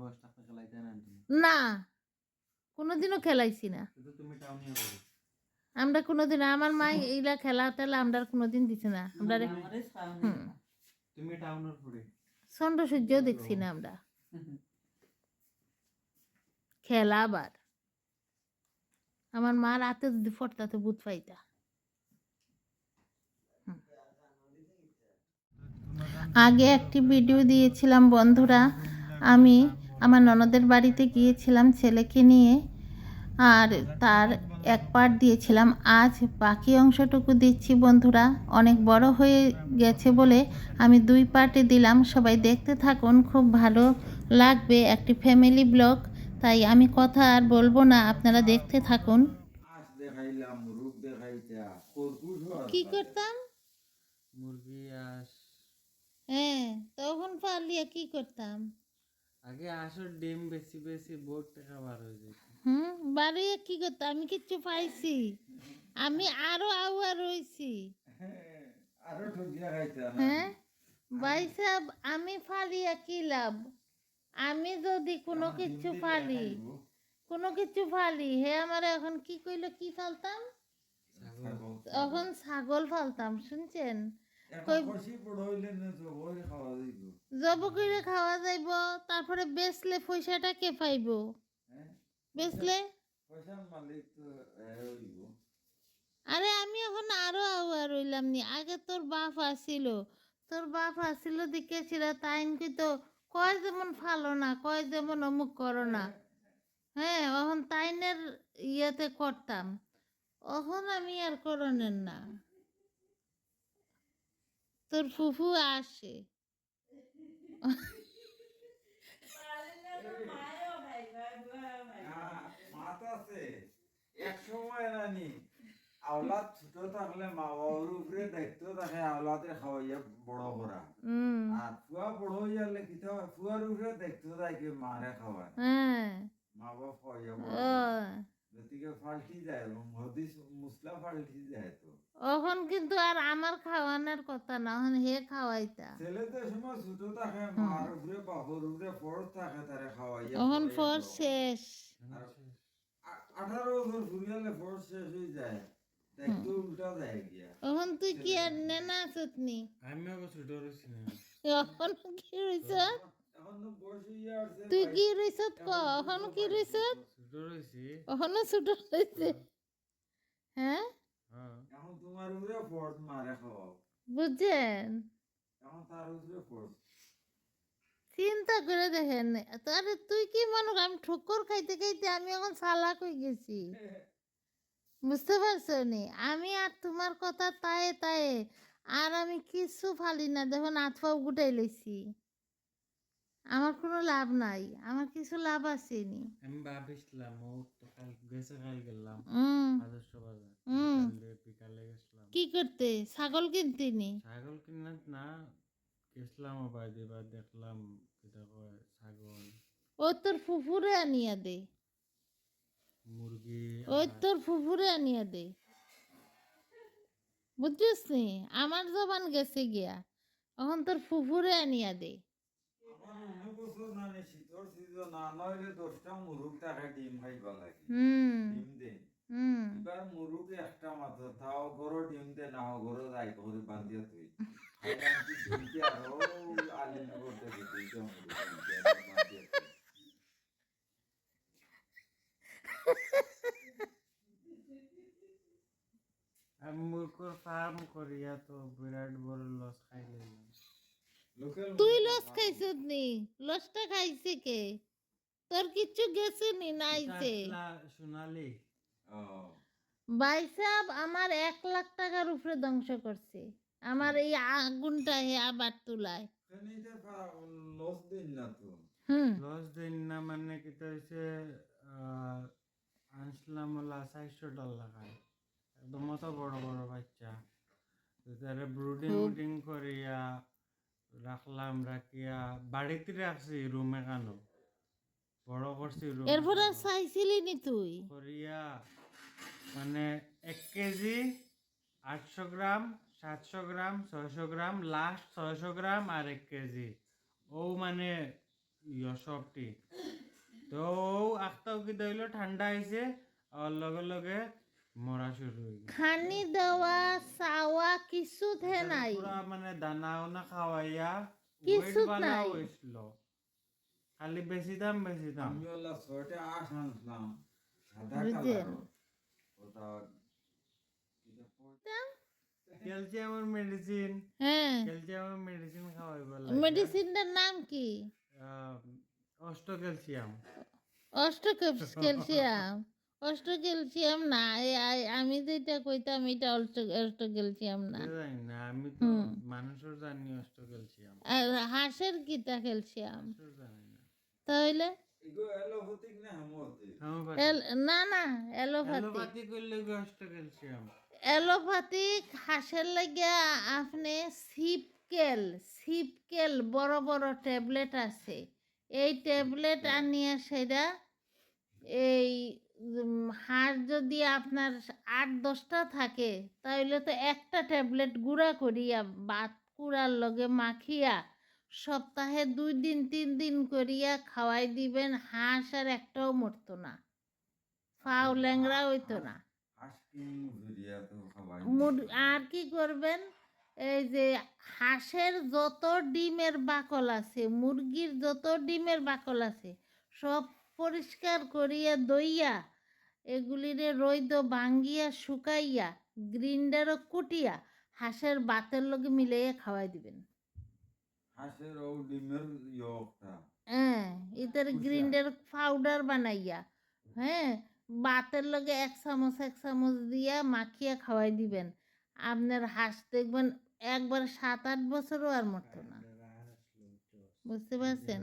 বয়স থাকতে খেলাইতে না না কোনোদিনও খেলাইছি না। শুধু তুমি টাউনিয়া করো আমরা কোনোদিন আমার মা এইলা খেলা টেলা আমরা কোনোদিন দিছে না। আমরা তুমি টাউনের পরে। চন্দ্র সূর্য দেখছি না আমরা। খেলা আবার। আমার মা রাতে যদি ফটতাতে পাইতা আগে একটি ভিডিও দিয়েছিলাম বন্ধুরা। আমি আমার ননদের বাড়িতে গিয়েছিলাম ছেলেকে নিয়ে আর তার এক পার্ট দিয়েছিলাম। আজ বাকি অংশটুকু দিচ্ছি বন্ধুরা। অনেক বড় হয়ে গেছে বলে আমি দুই পার্টে দিলাম। সবাই দেখতে থাকুন খুব ভালো লাগবে একটি ফ্যামিলি ব্লগ তাই আমি কথা আর বলব না আপনারা দেখতে থাকুন। খরগোশ কি করতাম? মুরগি হ্যাঁ তখন পারলিয়া কি করতাম? আগে আসর ডিম বেশি বেশি বহুত টাকা বার হয়ে যেত। হুম বাড়িয়ে কি আমি কিচ্ছু পাইছি। আমি আরও আউয়া রইছি। আরও ঠকিয়া খাইতা হ্যাঁ? ভাই সাহেব আমি ফালিয়া কি লাভ? আমি যদি কোনো কিছু ফালি কোনো কিছু ফালি হে আমার এখন কি কইলো কি ফালতাম? এখন ছাগল ফালতাম শুনছেন? খাওয়া যাইব। জব করে খাওয়া যাইব তারপরে বেচলে পয়সাটা কে পাইব? হ্যাঁ? বেচলে? আরে আমি এখন আরও নি আগে তোর বাপ আসিল তোর বাপ আসিল দিকে ছিল তাইন তো কয় যেমন ফালো না কয় যেমন অমুক করো না। হ্যাঁ এখন তাইনের ইয়েতে করতাম এখন আমি আর করনের না। তোর ফুফু আসে। এক সময় নানি আওলাদ ছোট থাকলে মা বাবার উপরে দায়িত্ব থাকে আওলাদে খাওয়াইয়া বড় করা আর ফুয়া বড় হইয়া গেলে কি হয় ফুয়ার উপরে দায়িত্ব থাকে মারে খাওয়ায়। মা খাওয়াইয়া বড় ফাল্টি যায় হদিস মুসলা ফাল্টি যায় তো এখন কিন্তু আর আমার খাওয়ানোর কথা না এখন হে খাওয়াইতা। ছেলেদের সময় ছোট থাকে মার উপরে উপরে থাকে তারে এখন ফর শেষ। আঠারো বছর ফরজ শেষ হয়ে যায় এখন তুই কি আর নেনা আছত নি আমি আবার ছোট রয়েছি না। এখন কি রইছ তুই কি রইছত ক কি রইছত ছোট রইছে হ্যাঁ? হ্যাঁ। এখন তোমার উপরে ফরজ মারে খাওয়াও বুঝছেন? এখন তার উপরে ফরজ চিন্তা করে দেখেন আরে তুই কি মানুষ আমি ঠোকর খাইতে খাইতে আমি এখন চালাক হয়ে গেছি? বুঝতে পারছ নি? আমি আর তোমার কথা তায়ে তায়ে আর আমি কিছু ফালি না। দেখুন হাত পাও গুটাই লইছি। আমার কোনো লাভ নাই আমার কিছু লাভ আসেনি। আমি ভাবিছিলাম ও তো কাল গেছে কাল গেলাম আদর্শ বাজার বিকালে গেছিলাম। কি করতে? ছাগল কিনতিনি? ছাগল কিনা না গেছিলাম দেখলাম কিটা কয় ছাগল। ও তোর ফুফুরে আনিয়া দে। মুরগি ওই তোর ফুফুরে আনিয়া দে। বুঝছিস নি? আমার জবান গেছে গিয়া। এখন তোর ফুফুরে আনিয়া দে আমার অনেক বছর না নে শীতর সিজন না নইলে দশটা মুরুগ থাকে ডিম খাইবা লাগে। ডিম দে। এবার মুরুগ একটা মাত্র তাও গরো ডিম দে না গরো যাই করে বান্ধিয়া তুই খাইলাম কি ডিমকে আরও আলিন করতে দিতে মুরুগ বান্ধিয়া তুই আমি মুরগির ফার্ম করিয়া তো বিরাট বড় লস খাই নিলাম তুই লস খাইছিস নি লসটা খাইছে কে? তোর কিচ্ছু গেছে নি নাইছে সোনালি। সাহেব আমার এক লাখ টাকার উপরে ধ্বংস করছে। আমার এই আগুনটা হে আবার তুলায়। লস দিন না তো? লস দিন না মানে কিটা হয়েছে আনছিলাম হলা চারশো ডলার খায়। একদম মতো বড় বড় বাচ্চা। তো তারা ব্রুডিং উডিং করিয়া রাখলাম রাখিয়া বাড়িতে রাখছি রুমে কানো? বড় করছি রুম এরপর চাইছিলি নি তুই? করিয়া মানে এক কেজি আটশো গ্রাম সাতশো গ্রাম ছয়শো গ্রাম লাস্ট ছয়শো গ্রাম আর এক কেজি। ও মানে সবটি। তো আখটাও কি দইল ঠান্ডা আইছে আর লগে লগে মরা শুরু খানি দেওয়া চাওয়া কিছুতে নাই। পুরা মানে দানাও না খাওয়াইয়া কিছু নাই। হয়েছিল খালি বেশি দাম বেশি দাম। আমি ওলা ছয়টা আট আনছিলাম সাদা কালার ওটা ক্যালসিয়ামের মেডিসিন হ্যাঁ ক্যালসিয়ামের মেডিসিন খাওয়াইবার মেডিসিনটার নাম কি? অষ্ট ক্যালসিয়াম অষ্ট ক্যালসিয়াম অষ্ট ক্যালসিয়াম না আমি যেটা কইতাম এটা অষ্ট অষ্ট ক্যালসিয়াম না। জানি না আমি তো হুম। মানুষের জানি অষ্ট ক্যালসিয়াম আর হাঁসের কিটা ক্যালসিয়াম না। তাহলে? না না না অ্যালোপ্যাথি অ্যালোপ্যাথি করলে কি অষ্ট ক্যালসিয়াম অ্যালোপ্যাথিক হাঁসের লাগিয়া আপনি সিপকেল সিপকেল বড় বড় ট্যাবলেট আছে। এই ট্যাবলেট আনিয়া সেটা এই হাঁস যদি আপনার আট দশটা থাকে তাহলে তো একটা ট্যাবলেট গুঁড়া করিয়া বাত কুড়ার লগে মাখিয়া সপ্তাহে দুই দিন তিন দিন করিয়া খাওয়াই দিবেন হাঁস আর একটাও মরতো না। ফাও ল্যাংরা হইতো না। আর কি করবেন? এই যে হাঁসের যত ডিমের বাকল আছে মুরগির যত ডিমের বাকল আছে সব পরিষ্কার করিয়া দইয়া এগুলিরে রইদ ভাঙ্গিয়া শুকাইয়া গ্রিন্ডারও কুটিয়া হাঁসের বাতের লগে মিলাইয়া খাওয়াই দিবেন। হাঁসের ও ডিমের ইয়কটা হ্যাঁ বুঝলাম। গ্রিন্ডার পাউডার বানাইয়া হ্যাঁ বাতের লগে এক চামচ এক চামচ দিয়া মাখিয়া খাওয়াই দিবেন। আপনার হাঁস দেখবেন একবার সাত আট বছরও আর মরতো না। বুঝতে পারছেন?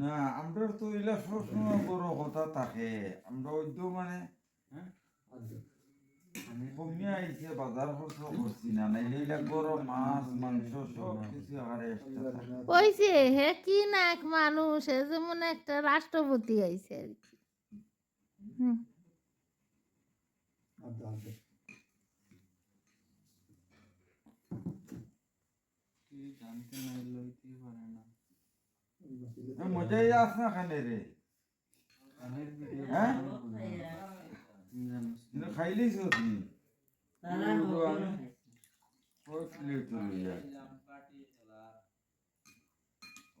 না আমরা তো এলা সবসময় বড় কথা থাকে আমরা ওইদ্য মানে হ্যাঁ? আইছে বাজার খরচ করছি না নাইলে এলা বড় মাছ মাংস সব কিছু আরে কইছে হে কি না এক মানুষ হে যেমন একটা রাষ্ট্রপতি আইছে আর কি হুম। না মজাই আস না খানে রে। হ্যাঁ? তুমি খাইলিস তুই লইয়া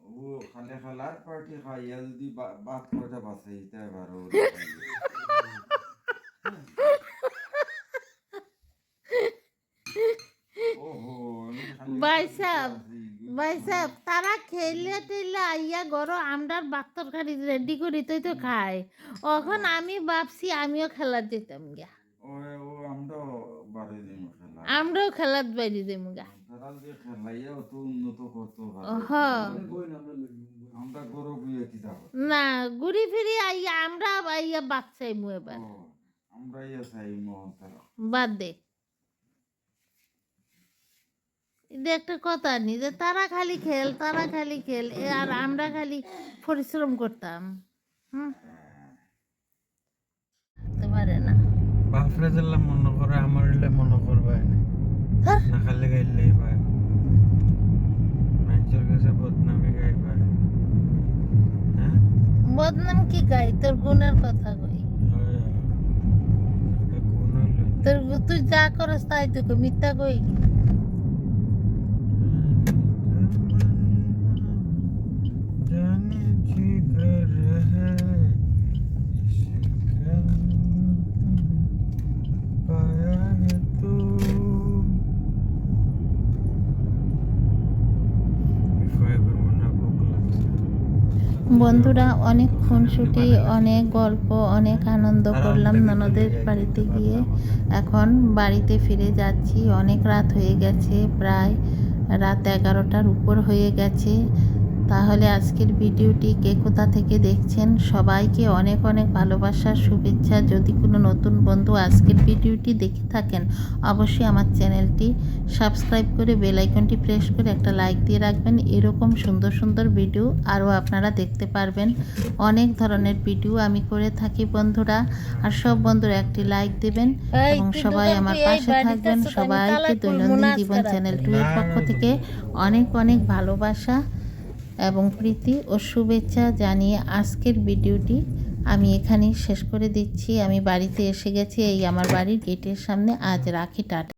ও খালে খালার পার্টি খাইয়া যদি বাত বাঁচে এটা এবার ওর ওহো ভাই সাহেব। ভাই সাহেব তারা খেলে টেলে আইয়া গরো আমরার বাত্তর খাড়ি রেডি করি তুই তো খায় এখন আমি ভাবছি আমিও খেলার যেতাম গিয়া। খেলা আমরাও খেলার। বাইরে দেবো গা না ঘুরি ফিরি আইয়া আমরা আইয়া বাচ্চাই মু এবার। বাদ দে। এটা একটা কথা নি যে তারা খালি খেল তারা খালি খেল আর আমরা খালি পরিশ্রম করতাম। হুম? পারে না। বাপরে দিলে মনে করে আমার হইলে মনে করবে হ্যাঁ। না খালি গাইলেই পায়। মানুষের কাছে বদনামি গাই হ্যাঁ? বদনাম কি গাই? তোর গুণের কথা কই। তোর তুই যা করস তাই তো কই, মিথ্যা কই? বন্ধুরা অনেক খুনসুটি অনেক গল্প অনেক আনন্দ করলাম ননদের বাড়িতে গিয়ে। এখন বাড়িতে ফিরে যাচ্ছি অনেক রাত হয়ে গেছে প্রায় রাত এগারোটার উপর হয়ে গেছে। তাহলে আজকের ভিডিওটি কে কোথা থেকে দেখছেন? সবাইকে অনেক অনেক ভালোবাসার শুভেচ্ছা। যদি কোনো নতুন বন্ধু আজকের ভিডিওটি দেখে থাকেন অবশ্যই আমার চ্যানেলটি সাবস্ক্রাইব করে বেল আইকনটি প্রেস করে একটা লাইক দিয়ে রাখবেন। এরকম সুন্দর সুন্দর ভিডিও আরও আপনারা দেখতে পারবেন। অনেক ধরনের ভিডিও আমি করে থাকি বন্ধুরা। আর সব বন্ধুরা একটি লাইক দেবেন এবং সবাই আমার পাশে থাকবেন। সবাইকে দৈনন্দিন জীবন চ্যানেল টু এর পক্ষ থেকে অনেক অনেক ভালোবাসা। এবং প্রীতি ও শুভেচ্ছা জানিয়ে আজকের ভিডিওটি আমি এখানেই শেষ করে দিচ্ছি। আমি বাড়িতে এসে গেছি, এই আমার বাড়ির গেটের সামনে আজ রাখি টাটা।